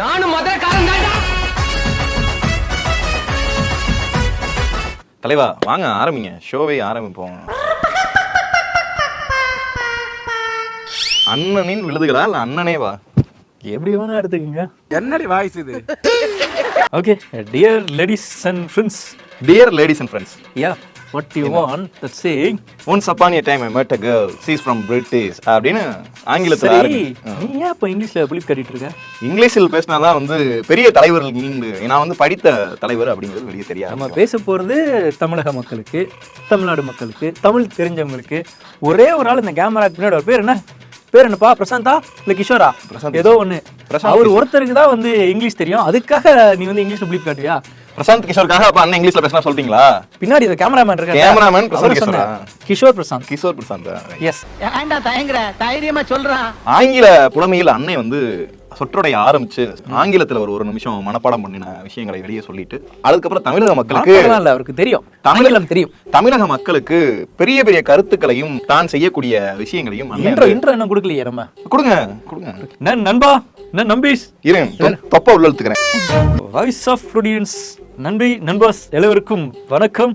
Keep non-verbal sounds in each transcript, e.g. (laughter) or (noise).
நானும் மதுரக்காரன் தான்டா. தலைவா வாங்க ஆரம்பிங்க. ஷோவை ஆரம்பிப்போம். அண்ணனின் விழுதுகளா இல்ல அண்ணனே வா. எப்படி வேணா எடுத்துக்கங்க. என்னடி வாய்ஸ் இது? Okay dear ladies and friends dear ladies and friends ya what you want that saying once upon a time I met a girl. She's from British அப்படின்னு ஆங்கிலத்தில் நீ ஏன் இப்போ இங்கிலீஷ்ல புளிப் கட்டிட்டு இருக்க? இங்கிலீஷில் பேசினாதான் வந்து பெரிய தலைவர்கள் நீங்க நான் வந்து படித்த தலைவர் அப்படிங்கிறது வெளியே தெரியாது. நம்ம பேச போறது தமிழக மக்களுக்கு தமிழ்நாடு மக்களுக்கு தமிழ் தெரிஞ்சவங்களுக்கு. ஒரே ஒரு ஆள் இந்த கேமராக்கு பின்னாடி. ஒரு பேர் என்ன? பேர் என்னப்பா? பிரசாந்தா? இல்ல கிஷோரா? ஏதோ ஒண்ணு. அவர் ஒருத்தருக்கு தான் வந்து இங்கிலீஷ் தெரியும். அதுக்காக நீ வந்து இங்கிலீஷ்ல புளிப் காட்டுவியா பிரசாந்த் கிஷோருக்காக அப்ப அண்ணன் இங்கிலீஷ்ல பேசினா சொல்லிட்டீங்களா பின்னாடி இந்த கேமராமேன் இருக்க Cameraman பிரசாந்த் கிஷோரா? கிஷோர் பிரசாந்த். கிஷோர் பிரசாந்த்? எஸ் ஏன்டா தயங்குற? தைரியமா சொல்றான் ஆங்கில புலமையில் அன்னை வந்து சொற்றொடைய ஆரம்பிச்சு ஆங்கிலத்துல ஒரு ஒரு நிமிஷம் மனப்பாடம் பண்ணின விஷயங்களை வெளியே சொல்லிட்டு அதுக்கப்புறம் தமிழக மக்களுக்கு அவருக்கு தெரியும். தமிழ் தமிழம் தெரியும். தமிழக மக்களுக்கு பெரிய பெரிய கருத்துக்களையும் தான் செய்யக்கூடிய விஷயங்களையும் இன்ட்ரோ என்ன கொடுக்கலையே நம்ம? கொடுங்க கொடுங்க. நன் நண்பா நன் நம்பீஸ். தொ- தொப்பை உள்ள இழுத்துக்கிறேன். வாய்ஸ் ஆஃப் ஸ்டூடியன்ஸ் நன்றி நண்பர்ஸ் எல்லோருக்கும் வணக்கம்.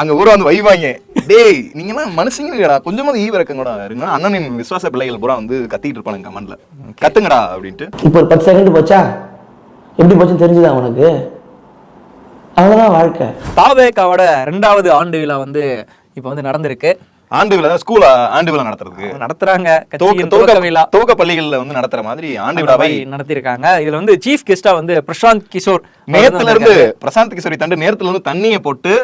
அங்க ஊரா வந்து வைவாங்க டேய் நீங்க எல்லாம் மனுஷங்கடா கொஞ்சமாவது ஈவ இறக்கம் கூட இருங்க அண்ணனின் விசுவாச பிள்ளைகள் பூரா வந்து கத்திட்டு இருப்பானுங்க கமெண்ட்ல. கத்துங்கடா அப்படின்ட்டு. இப்போ ஒரு பத்து செகண்ட் போச்சா? எப்படி போச்சுன்னு தெரிஞ்சுதா உனக்கு? அவ்வளோதான் வாழ்க்கை. தாவேக்காவோட ரெண்டாவது ஆண்டு விழா வந்து இப்போ வந்து நடந்திருக்கு. ஆண்டு விழா ஸ்கூல் ஆண்டு விழா நடத்துறதுக்கு. நடத்துறாங்க. துவக்க பள்ளிகள்ல வந்து நடத்துற மாதிரி ஆண்டு விழாவை மாதிரி நடத்தியிருக்காங்க. இதுல வந்து சீஃப் கெஸ்டா வந்து பிரசாந்த் கிஷோர் நேரத்துல இருந்து பிரசாந்த் கிஷோரி தண்டு நேரத்துல இருந்து தண்ணியை போட்டு.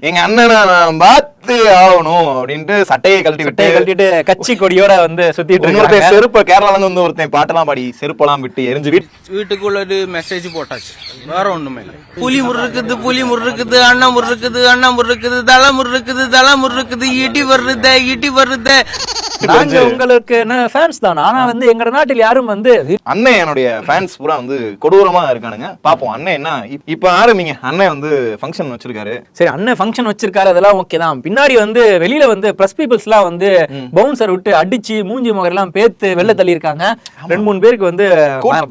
எங்க அண்ணனை நான் பார்த்து ஆகணும் அப்படின்ட்டு சட்டையை கழட்டி விட்டு கழட்டிட்டு கட்சி கொடியோட வந்து சுத்திட்டு இன்னொருத்தன் இருக்காங்க. செருப்ப கேரளால இருந்து வந்து ஒருத்தன் பாட்டெல்லாம் பாடி செருப்பெல்லாம் விட்டு எரிஞ்சு வீட்டு வீட்டுக்குள்ள ஒரு மெசேஜ் போட்டாச்சு. வேற ஒண்ணுமே இல்லை. புலி முறுக்குது புலி முறுக்குது அண்ணா முறுக்குது அண்ணா முறுக்குது தலை முறுக்குது தலை முறுக்குது இடி வருத இடி வருத. நாங்க உங்களுக்கு ஃபேன்ஸ் தான்? ஆனா வந்து எங்க நாட்டில் யாரும் வந்து அண்ணன் என்னுடைய ஃபேன்ஸ் பூரா வந்து கொடூரமா இருக்கானுங்க. பாப்போம் அண்ணன் என்ன? இப்- இப்ப ஆரம்பிங்க. அண்ணன் வந்து ஃபங்க்ஷன் வச்சிருக்காரு. சரி அண்ணன் ஃபங்க்ஷன் வச்சிருக்காரு அதெல்லாம் ஓகே தான். பின்னாடி வந்து வெளியில வந்து பிரஸ் பீப்புள்ஸ்லாம் வந்து பவுன்சர் விட்டு அடிச்சு மூஞ்சி முகரெல்லாம் பேத்து வெளில தள்ளி இருக்காங்க. ரெண்டு மூணு பேருக்கு வந்து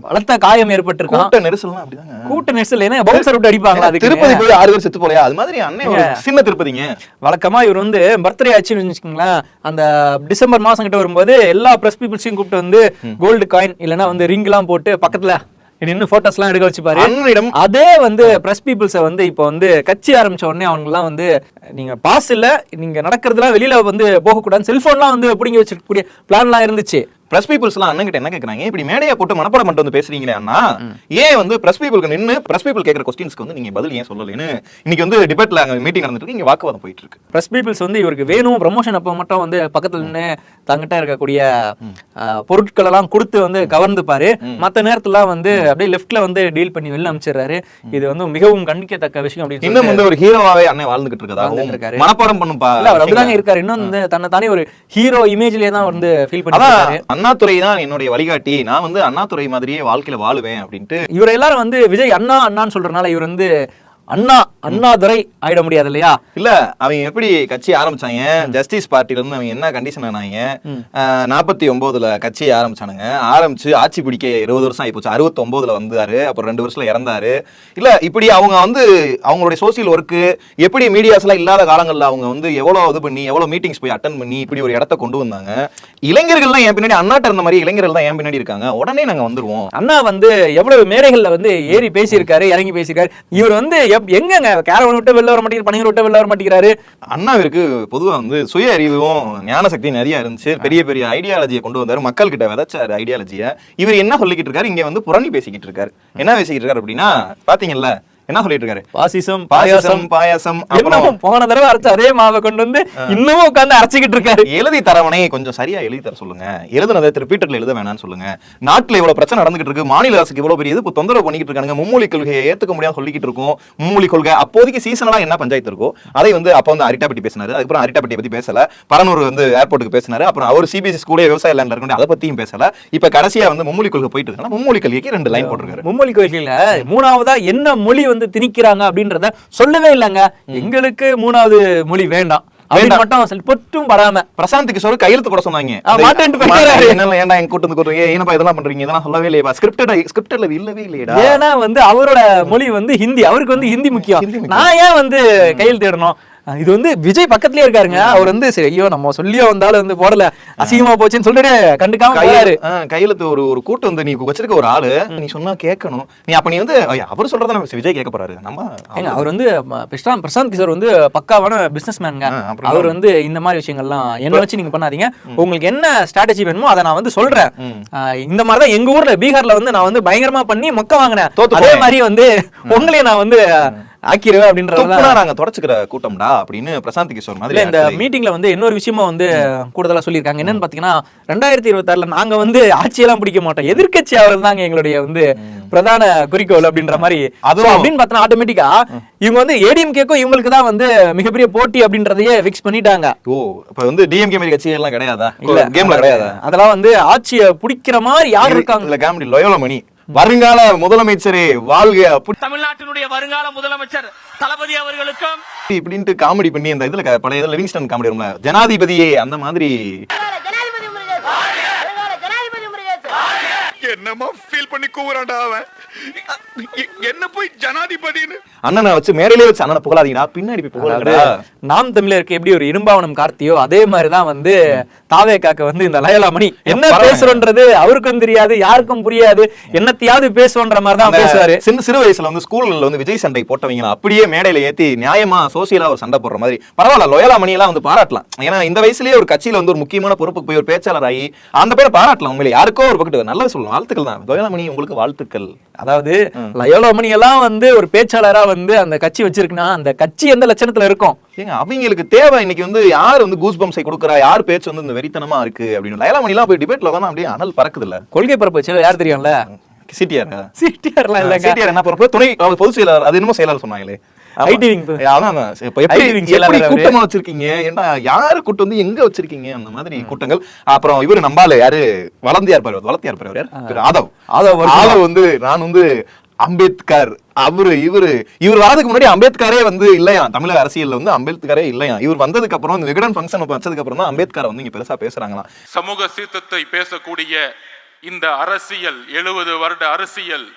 பலத்த காயம் ஏற்பட்டிருக்கான் கூட்ட நெரிசல்லாம் அப்படிதாங்க. கூட்ட நெரிசல் ஏன்னா பவுன்சர் விட்டு அடிப்பாங்களா அதுக்கு? திருப்பதி போய் ஆறு பேர் செத்து போலையா? அது மாதிரி அண்ணன் சின்ன திருப்பதிங்க. வழக்கமா இவர் வந்து பர்த்டே ஆச்சுன்னு வச்சுக்கோங்களேன். அந்த டிசம்பர் மாசம் கிட்ட வரும்போது எல்லா பிரஸ் பீப்புள்ஸையும் கூப்பிட்டு வந்து கோல்டு காயின் இல்லைன்னா வந்து ரிங் எல்லாம் போட்டு பக்கத்துல நின்று போட்டோஸ் எல்லாம் எடுக்க வச்சுப்பாரு. அண்ணனிடம் அதே வந்து பிரஸ் பீப்புள்ஸை வந்து இப்போ வந்து கட்சி ஆரம்பிச்ச உடனே அவங்க எல்லாம் வந்து நீங்க பாஸ் இல்ல நீங்க நடக்கிறதுலாம் வெளியில வந்து போகக்கூடாது செல்போன்லாம் வந்து பிடிங்கி வச்சிருக்கக்கூடிய பிளான்லாம் இருந்துச்சு. பிரஸ் பீப்புள்ஸ் எல்லாம் அண்ணன் கிட்ட என்ன கேக்குறாங்க? இப்படி மேடையை போட்டு மனப்பாடம் பண்ணிட்டு வந்து பேசுறீங்களே அண்ணா? ஏன் வந்து பிரஸ் பீப்புளுக்கு நின்னு பிரஸ் பீப்புள் கேக்குற கொஸ்டின்ஸ்க்கு வந்து நீங்க பதில் ஏன் சொல்லலைன்னு? இன்னைக்கு வந்து டிபேட்ல அங்க மீட்டிங் நடந்துட்டு இங்க வாக்குவாதம் போயிட்டு இருக்கு. பிரஸ் பீப்புள்ஸ் வந்து இவருக்கு வேணும் ப்ரமோஷன் அப்போ மட்டும் வந்து பக்கத்துல நின்று தங்கிட்ட இருக்கக்கூடிய பொருட்கள் எல்லாம் கொடுத்து வந்து கவர்ந்துப்பாரு மத்த நேரத்துலாம் வந்து அப்படியே லெஃப்ட்ல வந்து டீல் பண்ணி வெளில அனுப்பிச்சிடுறாரு இது வந்து மிகவும் கண்டிக்கத்தக்க விஷயம் அப்படின்னு இன்னும் வந்து ஒரு ஹீரோவாவே அண்ணன் வாழ்ந்துகிட்டு வாழ்ந்துட்டு இருக்காரு. மனப்பாடம் இல்ல அவர் அப்படிதாங்க இருக்காரு. இன்னும் வந்து தன்னை தானே ஒரு ஹீரோ இமேஜ்லயே தான் வந்து ஃபீல் பண்ணி அண்ணாதுரை தான் என்னுடைய வழிகாட்டி. நான் வந்து அண்ணாதுரை மாதிரியே வாழ்க்கையில வாழுவேன் அப்படின்ட்டு. இவர் எல்லாரும் வந்து விஜய் அண்ணா அண்ணான்னு சொல்றதுனால இவர் வந்து அண்ணா அண்ணாதுரை ஆயிட முடியாது இல்லையா இல்ல அவங்க எப்படி கட்சி ஆரம்பிச்சாங்க? ஜஸ்டிஸ் பார்ட்டில இருந்து அவங்க என்ன கண்டிஷன் ஆனாங்க? நாற்பத்தி ஒன்பதுல கட்சி ஆரம்பிச்சானுங்க. ஆரம்பிச்சு ஆட்சி பிடிக்க இருபது வருஷம் ஆயிப்போச்சு. அறுபத்தி ஒன்பதுல வந்தாரு அப்புறம் ரெண்டு வருஷத்துல இறந்தாரு. இல்ல இப்படி அவங்க வந்து அவங்களுடைய சோசியல் ஒர்க்கு எப்படி மீடியாஸ் எல்லாம் இல்லாத காலங்கள்ல அவங்க வந்து எவ்வளவு இது பண்ணி எவ்வளவு மீட்டிங்ஸ் போய் அட்டன் பண்ணி இப்படி ஒரு இடத்த கொண்டு வந்தாங்க. இளைஞர்கள்லாம் என் பின்னாடி அண்ணாட்ட இருந்த மாதிரி இளைஞர்கள் தான் என் பின்னாடி இருக்காங்க. உடனே நாங்க வந்துருவோம். அண்ணா வந்து எவ்வளவு மேடைகள்ல வந்து ஏறி பேசியிருக்காரு இறங்கி பேசியிருக்காரு. இவர் வந்து எங்கங்க? கேரவன் விட்டு வெளில வர மாட்டேங்கிறாரு பணிகள் விட்டு வெளில வர மாட்டேங்கிறாரு. அண்ணாவிற்கு பொதுவா வந்து சுய அறிவும் ஞான சக்தி நிறைய இருந்துச்சு. பெரிய பெரிய ஐடியாலஜியை கொண்டு வந்தாரு. மக்கள் கிட்ட விதைச்சாரு ஐடியாலஜியை இவர் என்ன சொல்லிக்கிட்டு இருக்காரு? இங்க வந்து புரணி பேசிக்கிட்டு இருக்காரு. என்ன பேசிக்கிட்டு இருக்காரு அப்படின்னா பாத்தீங்கல்ல என்ன சொல்லிட்டு இருக்காரு பாசிசம் பாயாசம். பாயாசம் அப்புறம் போன தடவை அரைச்ச அதே மாவை கொண்டு வந்து இன்னமும் உட்கார்ந்து அரைச்சிக்கிட்டு இருக்காரு. எழுதி தரவனை கொஞ்சம் சரியா எழுதி தர சொல்லுங்க. எழுதுனதை ரிப்பீட்டர்ல எழுத வேணாம்னு சொல்லுங்க. நாட்டுல இவ்வளவு பிரச்சனை நடந்துகிட்டு இருக்கு. மாநில அரசுக்கு இவ்வளவு பெரிய இது தொந்தரவு பண்ணிக்கிட்டு இருக்காங்க மும்மொழி கொள்கையை ஏத்துக்க முடியாம சொல்லிக்கிட்டு இருக்கோம். மும்மொழி கொள்கை அப்போதைக்கு சீசனலா என்ன பஞ்சாயத்து இருக்கோ அதை வந்து அப்ப வந்து அரிட்டாப்பட்டி பேசினாரு. அதுக்கப்புறம் அரிட்டாப்பட்டி பத்தி பேசல. பரனூர் வந்து ஏர்போர்ட்டுக்கு பேசினாரு. அப்புறம் அவர் சிபிஎஸ்சி ஸ்கூலே விவசாய லேண்ட்ல இருக்கு அதை பத்தியும் பேசல. இப்ப கடைசியா வந்து மும்மொழி கொள்கை போயிட்டு இருக்காங்க மும்மொழி கொள்கைக்கு ரெண்டு லைன் போட்டிருக்காரு. மும்மொழி கொள்கையில மூணாவதா என்ன மொழி வந்து வந்து திணிக்கிறாங்க அப்படின்றத சொல்லவே இல்லைங்க. எங்களுக்கு மூணாவது மொழி வேண்டாம். அப்படின்னு மட்டும் சொல்லி பொட்டும் படாம. பிரசாந்த் கிஷோர் கையெழுத்து கூட சொன்னாங்க. ஏன்டா எங்க கூட்டு இதெல்லாம் பண்றீங்க? இதெல்லாம் சொல்லவே இல்லையா ஸ்கிரிப்டட் ஸ்கிரிப்டட்ல இல்லவே இல்லையடா. ஏன்னா வந்து அவரோட மொழி வந்து ஹிந்தி. அவருக்கு வந்து ஹிந்தி முக்கியம். நான் ஏன் வந்து கையில் தேடணும்? இது வந்து விஜய் பக்கத்துலயே இருக்காருங்க. அவர் வந்து சரி ஐயோ நம்ம சொல்லியோ வந்தாலும் வந்து போடல. அசிங்கமா போச்சுன்னு சொல்லிட்டு கண்டுக்காம ஆ, கையெழுத்து ஒரு ஒரு கூட்டம் வந்து நீ வச்சிருக்க ஒரு ஆளு நீ சொன்னா கேட்கணும் நீ அப்ப நீ வந்து அவர் சொல்றத நம்ம விஜய் கேட்க போறாரு. நம்ம அவர் வந்து பிரசாந்த் கிஷோர் வந்து பக்காவான பிசினஸ் மேனுங்க அவர் வந்து இந்த மாதிரி விஷயங்கள்லாம் என்ன வச்சு நீங்க பண்ணாதீங்க. உங்களுக்கு என்ன ஸ்ட்ராட்டஜி வேணுமோ அதை நான் வந்து சொல்றேன். இந்த மாதிரி தான் எங்க ஊர்ல பீகார்ல வந்து நான் வந்து பயங்கரமா பண்ணி மொக்க வாங்கினேன். அதே. மாதிரி வந்து உங்களையும் நான் வந்து ஆக்கிடுவேன் நாங்க தொடச்சுக்கிற கூட்டம்டா அப்படின்னு பிரசாந்த் கிஷோர் மாதிரி இல்ல இந்த. மீட்டிங்ல வந்து இன்னொரு விஷயமா வந்து கூடுதலா சொல்லியிருக்காங்க. என்னன்னு பாத்தீங்கன்னா ரெண்டாயிரத்தி இருபத்தாறுல நாங்க வந்து ஆட்சியெல்லாம் பிடிக்க மாட்டோம். எதிர்க்கட்சி ஆகிறது தாங்க எங்களுடைய வந்து பிரதான குறிக்கோள் அப்படின்ற மாதிரி. அதுவும் அப்படின்னு பார்த்தா ஆட்டோமேட்டிக்கா இவங்க வந்து ஏடிஎம்கேக்கும் இவங்களுக்கு தான் வந்து மிகப்பெரிய போட்டி அப்படின்றதையே ஃபிக்ஸ் பண்ணிட்டாங்க. ஓ இப்ப வந்து டிஎம்கே மாதிரி கட்சி எல்லாம் கிடையாதா? இல்ல. கேம்ல கிடையாதா? அதெல்லாம் வந்து ஆட்சியை பிடிக்கிற மாதிரி யார் இருக்காங்க? இல்ல காமெடி லோயோல மணி வருங்கால முதலமைச்சரே வாழ்க தமிழ்நாட்டினுடைய வருங்கால முதலமைச்சர் தளபதி அவர்களுக்கும் இப்படின்ட்டு காமெடி பண்ணி அந்த இதுல பழைய இதுல லிவிங்ஸ்டன் காமெடி வரும்ல. ஜனாதிபதியே அந்த மாதிரி. என்னமா ஃபீல் பண்ணி கூவுறான்டா அவன். என்ன போய் ஜனாதிபதின்னு? அண்ணனை வச்சு மேடையிலே வச்சு அண்ணனை புகழாதீங்கடா. பின்னாடி போய் புகழாதீங்கடா. நாம் தமிழருக்கு எப்படி ஒரு இரும்பாவனம் கார்த்தியோ அதே மாதிரிதான் வந்து தாவே காக்க வந்து இந்த லயலாமணி என்ன. பேசுறோன்றது அவருக்கும் தெரியாது யாருக்கும் புரியாது. என்னத்தையாவது பேசுவோன்ற மாதிரி தான் பேசுவாரு. சின்ன சிறு வயசுல வந்து ஸ்கூல்ல வந்து விஜய் சண்டை போட்டவங்க அப்படியே மேடையில ஏத்தி நியாயமா சோசியலா ஒரு சண்டை போடுற மாதிரி. பரவாயில்ல லோயலா மணி எல்லாம் வந்து பாராட்டலாம். ஏன்னா இந்த வயசுலயே ஒரு கட்சியில வந்து ஒரு முக்கியமான பொறுப்புக்கு போய் ஒரு பேச்சாளர் ஆகி அந்த பேரை பாராட்டலாம். உண்மையிலே யாருக்கோ ஒரு பக்கத்து நல்லது சொல்லணும் வாழ்த்துக்கள் தான். லோயலா மணி உங்களுக்கு வாழ்த்துக்கள். அதாவது லயோலாமணி எல்லாம் வந்து ஒரு பேச்சாளரா வந்து அந்த கட்சி வச்சிருக்குன்னா அந்த கட்சி எந்த லட்சணத்துல இருக்கும்? ஏங்க அவங்களுக்கு தேவை இன்னைக்கு வந்து யார் வந்து கூஸ் பம்ஸை கொடுக்குறா? யார் பேச்சு வந்து இந்த வெறித்தனமா இருக்கு அப்படின்னு. லயலா மணி எல்லாம் போய் டிபேட்ல உட்காந்து அப்படியே அனல் பறக்குது இல்ல கொள்கை பரப்பு யார் தெரியும்ல? சிடிஆர் சிடிஆர்லாம் இல்லைங்க. சிடிஆர் என்ன பொறுப்பு துணை பொதுச் செயலாளர் அது என்னமோ செயலாளர் சொன்னாங்களே. கூட்டமா வச்சிருக்கீங்க? என்ன யாரு கூட்டம் வந்து எங்க வச்சிருக்கீங்க? அந்த மாதிரி கூட்டங்கள். அப்புறம் இவரு நம்பால யாரு? வளர்ந்தியார் பாரு வளர்த்தியார் பாரு அவர் யார்? திரு ஆதவ். ஆதவ்? ஆதவ் வந்து நான் வந்து அம்பேத்கர் அவரு இவரு. இவர் வரதுக்கு முன்னாடி அம்பேத்கரே வந்து இல்லையா? தமிழக அரசியல்ல வந்து அம்பேத்கரே இல்லையா? இவர் வந்ததுக்கு அப்புறம் இந்த விகடன் ஃபங்க்ஷன் வச்சதுக்கு அப்புறம் தான் அம்பேத்கர் வந்து இங்க பெருசா பேசுறாங்களாம் சமூக சீர்திருத்தத்தை பேசக்கூடிய இந்த அரசியல் எழுபது வருட அரசியல்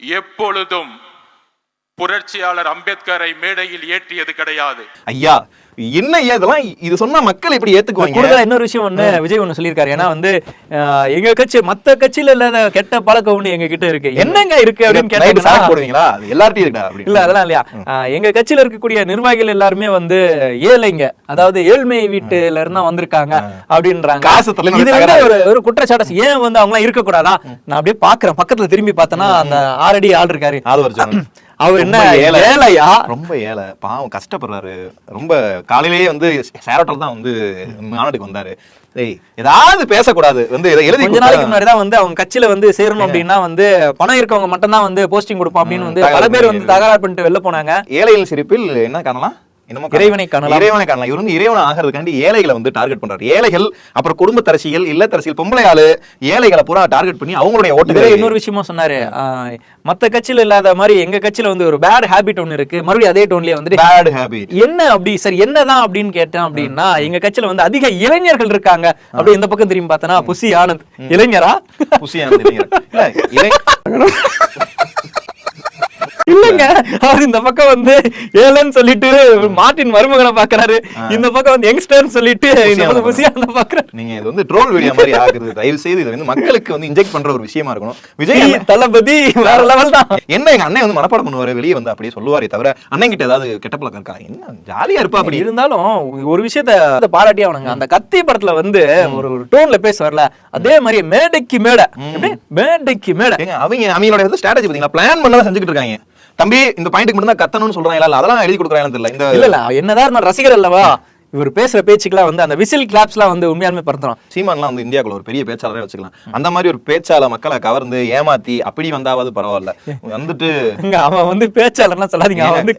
எப்பொழுதும் புரட்சியாளர் அம்பேத்கரை மேடையில் ஏற்றியது கிடையாது. ஐயா என்ன இதெல்லாம்? இது சொன்னா மக்கள் எப்படி ஏத்துக்குவாங்க? கூடுதலா இன்னொரு விஷயம் ஒண்ணு விஜய் ஒண்ணு சொல்லியிருக்காரு. ஏன்னா வந்து எங்க கட்சி மத்த கட்சியில இல்லாத கெட்ட பழக்கம் ஒண்ணு எங்க கிட்ட இருக்கு என்னங்க இருக்கு அப்படின்னு கேட்டீங்கன்னா போடுவீங்களா? அது எல்லார்ட்டையும் இருக்கா இல்ல அதெல்லாம் இல்லையா? எங்க கட்சியில இருக்கக்கூடிய நிர்வாகிகள் எல்லாருமே வந்து ஏழைங்க. அதாவது ஏழ்மை வீட்டுல இருந்தா வந்திருக்காங்க அப்படின்றாங்க. காசு இது வந்து. ஒரு ஒரு குற்றச்சாட்டு. ஏன் வந்து அவங்க எல்லாம் இருக்க கூடாதா நான் அப்படியே பாக்குறேன் பக்கத்துல திரும்பி பார்த்தேன்னா அந்த ஆறடி ஆள் இருக்காரு. அவர் என்ன ஏழை. ஏழையா? ரொம்ப ஏழை. பாவம் கஷ்டப்படுறாரு. ரொம்ப காலையிலேயே வந்து சேரோட்டல் தான் வந்து மாநாட்டுக்கு வந்தாரு. ஏதாவது பேசக்கூடாது. வந்து எழுதி கொஞ்ச நாளைக்கு முன்னாடி தான் வந்து அவங்க கட்சியில வந்து சேரணும் அப்படின்னா வந்து பணம் இருக்கவங்க மட்டும் தான் வந்து போஸ்டிங் கொடுப்போம் அப்படின்னு வந்து பல பேர் வந்து தகராறு பண்ணிட்டு வெளில போனாங்க. ஏழைகள் சிரிப்பில் என்ன காணலாம். இறைவனை காணலாம். இறைவனை காணலாம். இவர் வந்து இறைவனை ஆகிறதுக்காண்டி ஏழைகளை வந்து டார்கெட் பண்றாரு. ஏழைகள் அப்புறம் குடும்பத்தரசிகள் இல்லத்தரசிகள் பொம்பளை ஆளு ஏழைகளை பூரா டார்கெட் பண்ணி அவங்களுடைய ஓட்டுகளை இன்னொரு விஷயமும் சொன்னாரு. மத்த கட்சியில இல்லாத மாதிரி எங்க கட்சியில வந்து ஒரு பேட் ஹாபிட் ஒன்னு இருக்கு. மறுபடியும் அதே டோன்லயே வந்துட்டு பேட் ஹேபிட் என்ன அப்படி சார் என்னதான் அப்படின்னு கேட்டேன் அப்படின்னா எங்க கட்சியில வந்து அதிக இளைஞர்கள் இருக்காங்க. அப்படி இந்த பக்கம் திரும்பி பார்த்தனா புசி ஆனந்த் இளைஞரா. இல்ல இளை (laughs) இல்லங்க. அவர் இந்த பக்கம் வந்து ஏழன்னு சொல்லிட்டு மார்ட்டின் மருமகனை பாக்குறாரு இந்த பக்கம் வந்து யங்ஸ்டர்னு சொல்லிட்டு இந்த பக்கம் புசி ஆனந்த் பாக்குறாரு நீங்க இது வந்து ட்ரோல் வீடியோ மாதிரி ஆகுது தயவு செய்து இது வந்து மக்களுக்கு வந்து இன்ஜெக்ட் பண்ற ஒரு விஷயமா இருக்கணும். விஜய் தளபதி வேற லெவல் தான். என்ன எங்க அண்ணன் வந்து மனப்பாடம் பண்ணுவாரு? வெளியே வந்து அப்படியே சொல்லுவாரே தவிர அண்ணன் கிட்ட ஏதாவது கெட்ட பழக்கம் இருக்கா? என்ன ஜாலியா இருப்பா அப்படி. இருந்தாலும் ஒரு விஷயத்த பாராட்டி அவனுங்க அந்த கத்தி படத்துல வந்து ஒரு ஒரு டோன்ல பேசுவார்ல அதே மாதிரி மேடைக்கு மேடை? மேடைக்கு மேடை. அவங்க அவங்களோட வந்து ஸ்ட்ராட்டஜி பாத்தீங்களா பிளான் பண்ணதான் செஞ்சுக்கிட்டு இருக்காங்க. தம்பி இந்த பாயிண்ட்க்கு மட்டும் தான் கத்தணும்னு சொல்றாங்க இல்ல அதெல்லாம் எழுதி கொடுக்குறாங்கன்னு தெரியல. இந்த இல்ல இல்ல என்னதான் இருந்தாலும் ரசிகர் அல்லவா? இவர் பேசுற பேச்சுக்கெல்லாம் வந்து அந்த விசில் கிளாப்ஸ்லாம் வந்து உண்மையாலுமே படுத்துறோம் சீமான்லாம் வந்து இந்தியாக்குள்ள ஒரு பெரிய பேச்சாளரே வச்சுக்கலாம். அந்த மாதிரி ஒரு பேச்சாளர் மக்களை கவர்ந்து ஏமாத்தி அப்படி வந்தாவது பரவாயில்ல. வந்துட்டு அவன் வந்து பேச்சாளர்லாம் சொல்லாதீங்க. அவன் வந்து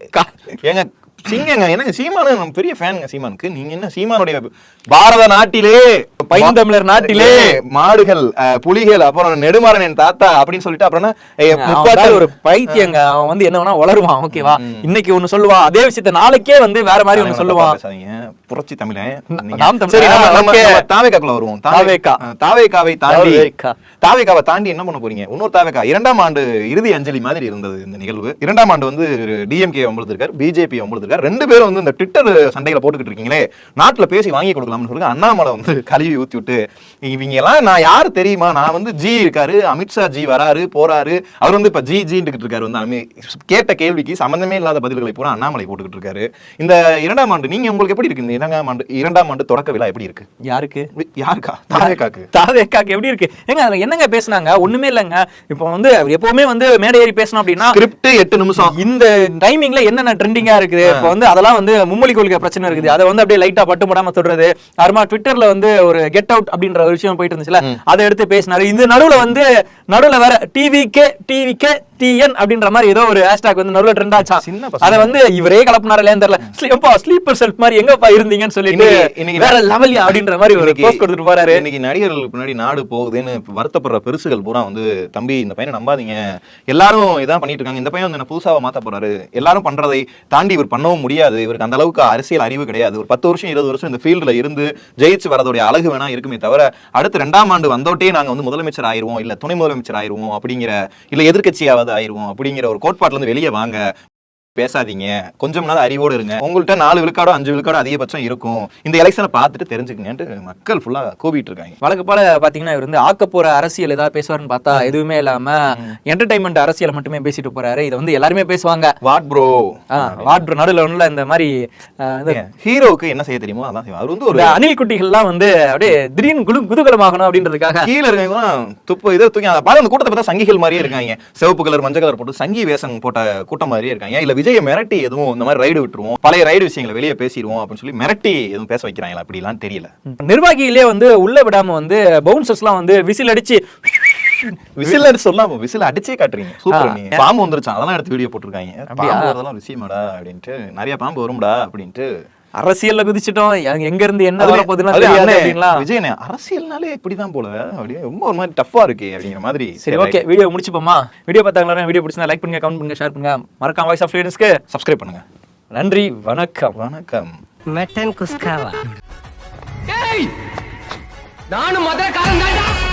ஏங்க சிங்கங்க என்னங்க சீமானு பெரிய ஃபேனுங்க சீமானுக்கு. நீங்க என்ன சீமானுடைய பாரத நாட்டிலே பைந்தமிழர் நாட்டிலே மாடுகள் புலிகள் அப்புறம் நெடுமாறன் என் தாத்தா அப்படின்னு சொல்லிட்டு அப்புறம் ஒரு பைத்தியங்க. அவன் வந்து என்ன வேணா வளருவான் ஓகேவா? இன்னைக்கு ஒண்ணு சொல்லுவான் அதே விஷயத்த நாளைக்கே வந்து வேற மாதிரி ஒண்ணு சொல்லுவான். புரட்சி தமிழன் தாவேக்காக்குள்ள வருவோம். தாவே- தாவேக்கா. தாவேக்காவை தாண்டி தாவேக்கா. தாவேக்காவை தாண்டி என்ன பண்ண போறீங்க? இன்னொரு தாவேக்கா. இரண்டாம் ஆண்டு இறுதி அஞ்சலி மாதிரி இருந்தது இந்த நிகழ்வு. இரண்டாம் ஆண்டு வந்து டிஎம்கே வம்பிழுத்திருக்காரு பிஜேபி வம்பிழுத்திருக்காரு ரெண்டு பேரும் வந்து இந்த ட்விட்டர் சண்டையில போட்டுக்கிட்டு இருக்கீங்களே நாட்டுல பேசி வாங்கி கொடுக்கலாம்னு சொல்லி அண்ணாமலை வந்து கழுவி ஊத்தி விட்டு இவங்க எல்லாம் நான் யாரு தெரியுமா? நான் வந்து ஜி இருக்காரு அமித்ஷா ஜி வராரு போறாரு. அவர் வந்து இப்ப ஜி ஜின்ட்டு இருக்காரு வந்து கேட்ட கேள்விக்கு சம்பந்தமே இல்லாத பதில்களை பூரா அண்ணாமலை போட்டுக்கிட்டு இருக்காரு. இந்த இரண்டாம் ஆண்டு நீங்க உங்களுக்கு எப்படி இருக்கு? இந்த இரண்டாம் ஆண்டு இரண்டாம் ஆண்டு தொடக்க விழா எப்படி இருக்கு? யாருக்கு? யாருக்கா? தாவேக்காக்கு. தாவேக்காக்கு எப்படி இருக்கு? ஏங்க அதுல என்னங்க பேசுனாங்க? ஒண்ணுமே இல்லைங்க. இப்போ வந்து எப்பவுமே வந்து மேடை ஏறி பேசணும் அப்படின்னா ஸ்கிரிப்ட் எட்டு நிமிஷம். இந்த டைமிங்ல என்னென்ன ட்ரெண்டிங்கா இருக்குது? இப்போ வந்து அதெல்லாம் வந்து மும்மொழி கொள்கை பிரச்சனை இருக்குது. அதை வந்து அப்படியே லைட்டா பட்டு போடாம தொடுறது அருமா ட்விட்டர்ல வந்து ஒரு கெட் அவுட் அப்படின்ற ஒரு விஷயம் போயிட்டு இருந்துச்சுல அதை எடுத்து பேசினாரு. இந்த நடுவுல வந்து நடுவுல வேற டிவிகே டிவிகே டிஎன் அப்படின்ற மாதிரி ஏதோ ஒரு ஹேஷ்டாக் வந்து நடுவுல ட்ரெண்ட் ஆச்சா. அதை வந்து இவரே கலப்புனாரு இல்லையான்னு தெரியல. ஸ்லீப்பா ஸ்லீப்பர் செல்ஃப் மாதிரி எங்கப்பா இருந்தீங்கன்னு சொல்லிட்டு இன்னைக்கு- வேற லெவல்யா அப்படின்ற மாதிரி ஒரு போஸ்ட் கொடுத்துட்டு போறாரு. இன்னைக்கு நடிகர்களுக்கு பின்னாடி நாடு போகுதுன்னு வருத்தப்படுற பெருசுகள் பூரா வந்து தம்பி இந்த பையனை நம்பாதீங்க. எல்லாரும் இதான் பண்ணிட்டு இருக்காங்க. இந்த பையன் வந்து என்ன புதுசாவா மாத்த போறாரு. எல்லாரும் பண்றதை தாண்டி இவர் பண்ணவும் முடியாது. இவருக்கு அந்த அளவுக்கு அரசியல் அறிவு கிடையாது. ஒரு பத்து வருஷம் இருபது வருஷம் இந்த ஃபீல்டுல இருந்து ஜெயிச்சு வரதோடைய அழகு வேணா இருக்குமே தவிர அடுத்து ரெண்டாம் ஆண்டு வந்தோட்டே நாங்க வந்து முதலமைச்சர் ஆயிருவோம் இல்ல துணை முதலமைச்சர் ஆயிருவோம் அப்படிங்கிற இல்ல ஏதாவது ஆயிருவோம் அப்படிங்கிற ஒரு கோட்பாட்டிலேருந்து வெளியே வாங்க. பேசாதீங்க. கொஞ்சம் நாள் அறிவோடு இருங்க. உங்கள்கிட்ட நாலு விழுக்காடோ அஞ்சு விழுக்காடோ அதிகபட்சம் இருக்கும். இந்த எலெக்ஷனை பார்த்துட்டு தெரிஞ்சுக்கங்கன்ட்டு மக்கள் ஃபுல்லா கூவிட்டு இருக்காங்க வழக்கு போல பாத்தீங்கன்னா இவர் வந்து ஆக்க போற அரசியல் ஏதாவது பேசுவாருன்னு பார்த்தா எதுவுமே இல்லாம என்டர்டைன்மெண்ட் அரசியலை மட்டுமே பேசிட்டு போறாரு. இதை வந்து எல்லாருமே பேசுவாங்க. What bro? வாட் நடுவில் ஒண்ணுல இந்த மாதிரி ஹீரோவுக்கு என்ன செய்ய தெரியுமோ அதான். அவர் வந்து ஒரு அணில் குட்டிகள்லாம் வந்து அப்படியே திடீர்னு குழு குதூகலமாகணும் அப்படின்றதுக்காக. கீழ இருக்கவங்க துப்பு இதை தூக்கி அதை பாரு அந்த கூட்டத்தை பார்த்தா சங்கிகள் மாதிரியே இருக்காங்க. சிவப்பு கலர் மஞ்சள் கலர் போட்டு சங்கி வேஷம் போட்ட கூட்டம் மாதிரியே இருக்காங்க. இல்ல விஜய மிரட்டி எதுவும் இந்த மாதிரி ரைடு விட்டுருவோம். பழைய ரைடு விஷயங்களை வெளியே பேசிடுவோம் அப்படின்னு சொல்லி மிரட்டி எதுவும் பேச வைக்கிறாங்களா? அப்படிலாம் தெரியல. நிர்வாகிகளே வந்து உள்ள விடாம வந்து பவுன்சர்ஸ்லாம் வந்து விசில் அடிச்சு விசில் அடிச்சு சொல்லாம விசில் அடிச்சே காட்டுறீங்க. சூப்பர். நீ. பாம்பு வந்துருச்சான் அதெல்லாம் எடுத்து வீடியோ போட்டிருக்காங்க? பாம்பு வரதெல்லாம் விஷயமாடா அப்படின்ட்டு நிறைய பாம்பு வரும்டா அப்படின்ட்டு அரசியல்ல குதிச்சிட்டோம். எங்க- எங்க இருந்து என்ன வர அப்படின்லாம். விஜயனே அரசியல்னாலே இப்படிதான் போல. அப்படியே ரொம்ப ஒரு மாதிரி டஃப்பா இருக்கு அப்படிங்கிற மாதிரி. சரி ஓகே வீடியோ முடிச்சுப்போமா? வீடியோ பார்த்தாங்களா? வீடியோ பிடிச்சா லைக் பண்ணுங்க கமெண்ட் பண்ணுங்க ஷேர் பண்ணுங்க. மறக்காம வாய்ஸ் ஆஃப் ஃப்ரீடன்ஸ்க்கு சப்ஸ்கிரைப் பண்ணுங்க. நன்றி வணக்கம். வணக்கம். மட்டன் குஸ்காவா? நானும் மதுரக்காரன் தாண்டா